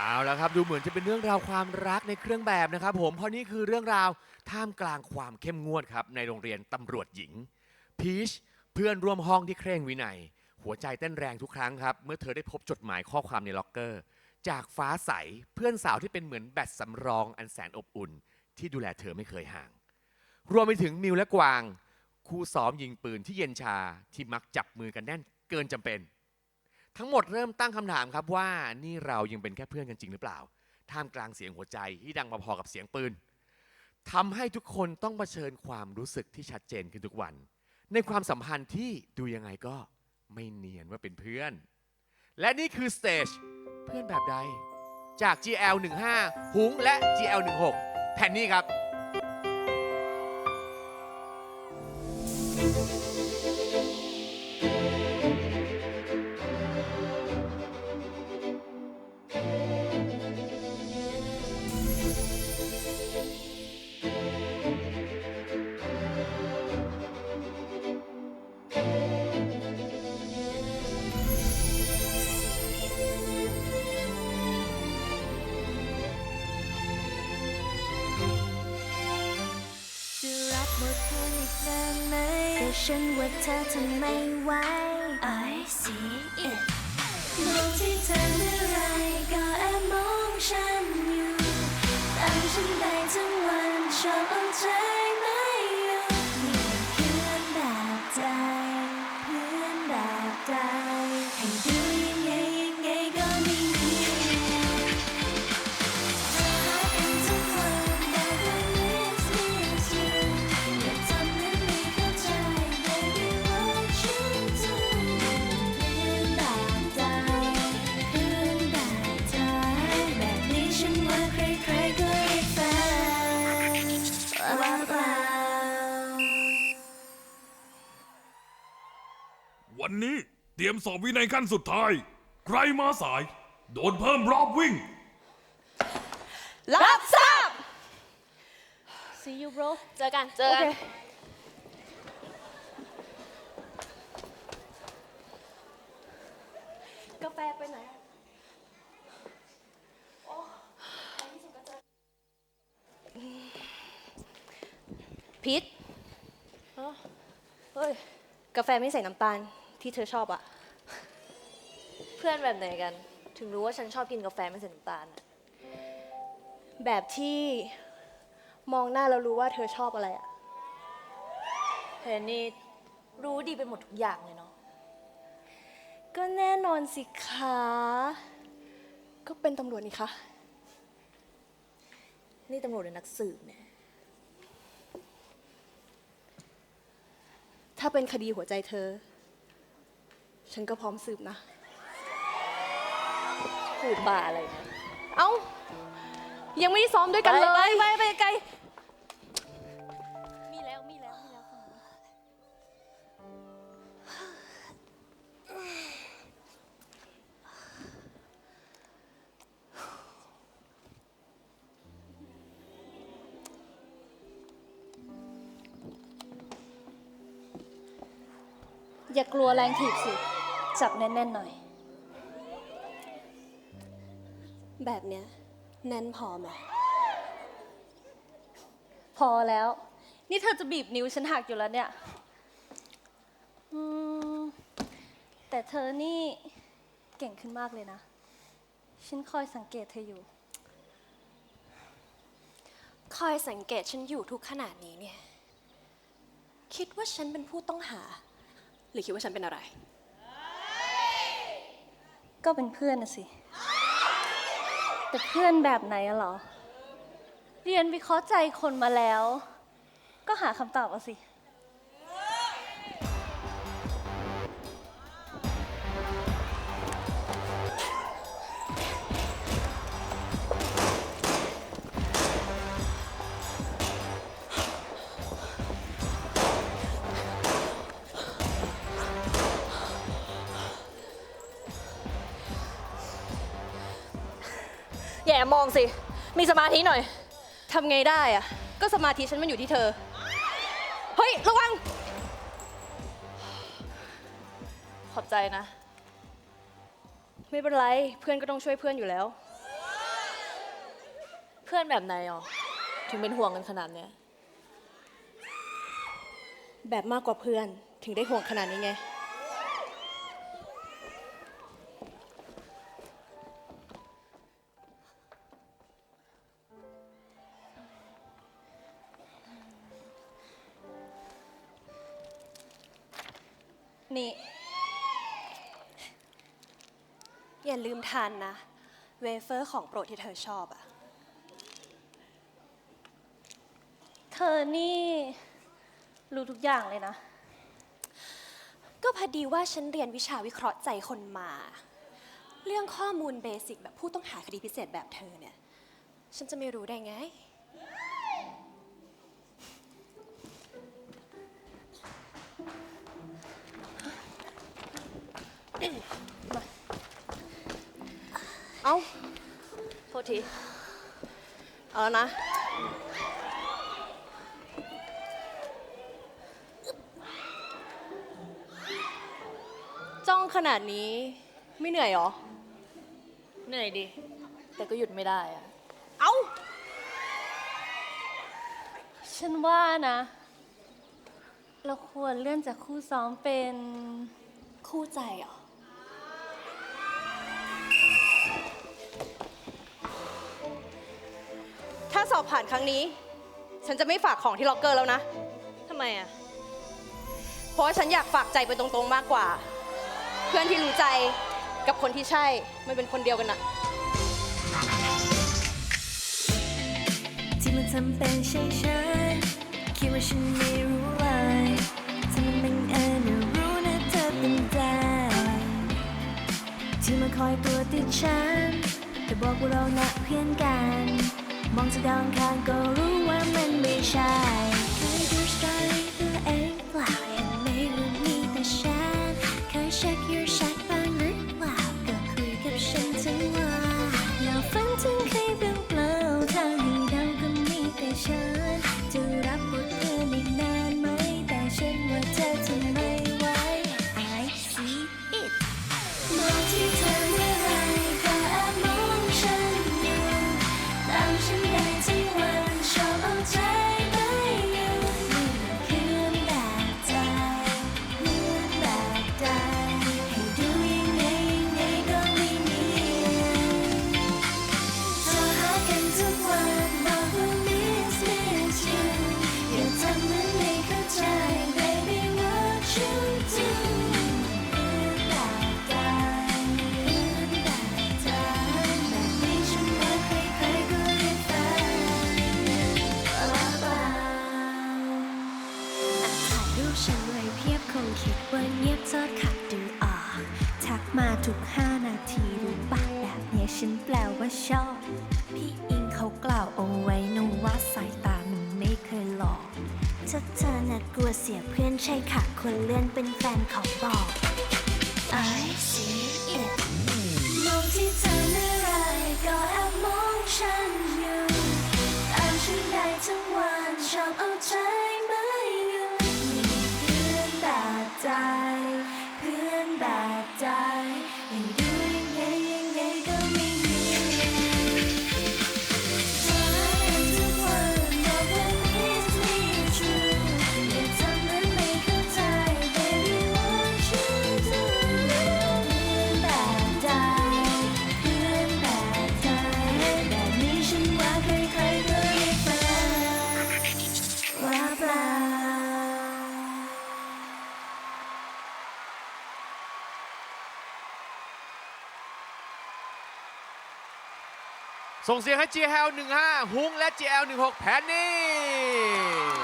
เอาละครับดูเหมือนจะเป็นเรื่องราวความรักในเครื่องแบบนะครับ ผมเพราะนี่คือเรื่องราวท่ามกลางความเข้มงวดครับในโรงเรียนตำรวจหญิงพีชเพื่อนร่วมห้องที่เคร่งวินัย หัวใจเต้นแรงทุกครั้งครับ เมื่อเธอได้พบจดหมายข้อความในล็อกเกอร์ จากฟ้าใสเพื่อนสาวที่เป็นเหมือนแบตสำรองอันแสนอบอุ่น ที่ดูแลเธอไม่เคยห่าง รวมไปถึงมิวและกวาง คู่ซ้อมยิงปืนที่เย็นชาที่มักจับมือกันแน่นเกินจำเป็น ทั้งหมดเริ่มตั้งคำถามครับว่านี่เรายังเป็นแค่เพื่อนกันจริงหรือเปล่า ท่ามกลางเสียงหัวใจที่ดังมาพอกับเสียงปืนทำให้ทุกคนต้องเผชิญความรู้สึกที่ชัดเจนขึ้นทุกวัน ในความสัมพันธ์ที่ดูยังไงก็ไม่เนียนว่าเป็นเพื่อน และนี่คือสเตจเพื่อนแบบใด จาก GL 15 หุงและ GL 16 แผ่นนี้ครับ ฉันว่าเธอทำไม่ไหว I see it มองที่เธอ วันนี้เตรียมสอบวินัยขั้นสุดท้าย ใครมาสาย โดนเพิ่มรอบวิ่ง รับทราบ See you bro เจอกัน เจอกัน กาแฟไปไหนพิษเฮ้ย กาแฟไม่ใส่น้ำตาล ที่เธอชอบอะเพื่อนแบบไหนกัน ถึงรู้ว่าฉันชอบกินกาแฟไม่ใส่น้ำตาลอะแบบที่มองหน้าแล้วรู้ว่าเธอชอบอะไรอะเธอนี่รู้ดีไปหมดทุกอย่างเลยเนาะก็แน่นอนสิคะก็เป็นตำรวจนี่คะนี่ตำรวจหรือนักสืบเนี่ยถ้าเป็นคดีหัวใจเธอ ฉันก็พร้อมสืบนะพูดบ้าอะไรเนี่ยเอ้า ยังไม่ได้ซ้อมด้วยกันเลย ไปไปไกล มีแล้ว มีแล้ว มีแล้วอย่ากลัวแรงถีบสิ จับแน่นๆหน่อย แบบเนี้ยแน่นพอไหมพอแล้ว นี่เธอจะบีบนิ้วฉันหักอยู่แล้วเนี่ยอืมแต่เธอนี่เก่งขึ้นมากเลยนะ ฉันคอยสังเกตเธออยู่ คอยสังเกตฉันอยู่ทุกขนาดนี้เนี่ย คิดว่าฉันเป็นผู้ต้องหา หรือคิดว่าฉันเป็นอะไร ก็เป็นเพื่อนนะสิ แต่เพื่อนแบบไหนอะเหรอ เรียนวิเคราะห์ใจคนมาแล้ว ก็หาคำตอบเอาสิ แย่มองสิ มีสมาธิหน่อย ทำไงได้อะก็สมาธิฉันมันอยู่ที่เธอ เฮ้ย ระวัง ขอบใจนะ ไม่เป็นไร เพื่อนก็ต้องช่วยเพื่อนอยู่แล้วเเพื่อนแบบไหนอ๋อถึงเป็นห่วงกันขนาดเนี้ย แบบมากกว่าเพื่อนถึงได้ห่วงขนาดนี้ไง นี่อย่าลืมทานนะ เวเฟอร์ของโปรดที่เธอชอบอะเธอนี่ รู้ทุกอย่างเลยนะ ก็พอดีว่าฉันเรียนวิชาวิเคราะห์ใจคนมา เรื่องข้อมูลเบสิกแบบผู้ต้องหาคดีพิเศษแบบเธอเนี่ย ฉันจะไม่รู้ได้ไง เอาโทษที เอาแล้วนะ จ้องขนาดนี้ไม่เหนื่อยเหรอ เหนื่อยดิ แต่ก็หยุดไม่ได้อะเอ้า ฉันว่านะ เราควรเลื่อนจากคู่ซ้อมเป็นคู่ใจเหรอ ผ่านครั้งนี้ ฉันจะไม่ฝากของที่ล็อกเกอร์แล้วนะ ทำไมอะ เพราะว่าฉันอยากฝากใจไปตรงๆมากกว่า เพื่อนที่รู้ใจกับคนที่ใช่ มันเป็นคนเดียวกันนะที่มันทำเป็นใช่ฉันคิดว่าฉันไม่รู้เลยถ้ามันบังเอิญนะรู้นะเธอเป็นใจที่มาคอยตัวติดฉันแต่บอกว่าเราน่ะเพื่อนกัน มองจากดาวอังคารก็รู้ว่ามันไม่ใช่เคยดูสตอรี่ตัวเองเปล่าเห็นไหมว่า มาทุกห้านาทีรู้ปะแบบเนี้ยฉันแปลว่าชอบ พี่อิงเขากล่าวเอาไว้นะว่าสายตามันไม่เคยหลอกถ้าเธอน่ะกลัวเสียเพื่อนใช่ค่ะคนเลื่อนเป็นแฟนเขาบอก I see ส่งเสียงให้ GL 15 ฮุ้งและ GL 16 แพนนี่